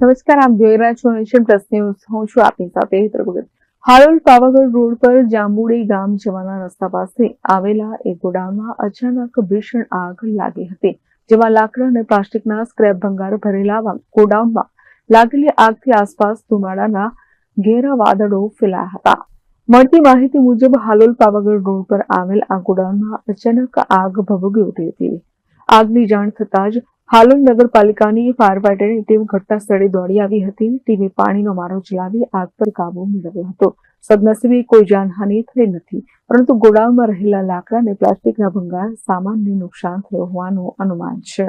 નમસ્કાર, આપ જોઈ રહ્યા છો નેશન પ્લસ ન્યૂઝ. હું છું આપની સાથે હેતર ભગત. હાલોલ પાવાગઢ રોડ પર જાંબુડી ગામ જવાના રસ્તા પાસે આવેલા એક ગોડાઉનમાં અચાનક ભીષણ આગ લાગી હતી, જેમાં લાકડા અને પ્લાસ્ટિકના સ્ક્રેપ ભંગાર ભરેલા ગોડાઉનમાં લાગેલી આગથી આસપાસ ધુમાડાના ઘેરા વાદળો ફેલાયા હતા. મળતી માહિતી મુજબ, હાલોલ પાવાગઢ રોડ પર આવેલ આ ગોડાઉનમાં અચાનક આગ ભભૂકી ઉઠી હતી. આગની જાણ થતાં જ હાલોલ નગરપાલિકાની ફાયર ફાઈટરની ટીમ ઘટના સ્થળે દોડી આવી હતી. ટીમે પાણીનો મારો ચલાવી આગ પર કાબુ મેળવ્યો હતો. સદનસીબે કોઈ જાનહાનિ થઈ નથી, પરંતુ ગોડાઉનમાં રહેલા લાકડા અને પ્લાસ્ટિકના ભંગાર સામાનને નુકસાન થયું હોવાનું અનુમાન છે.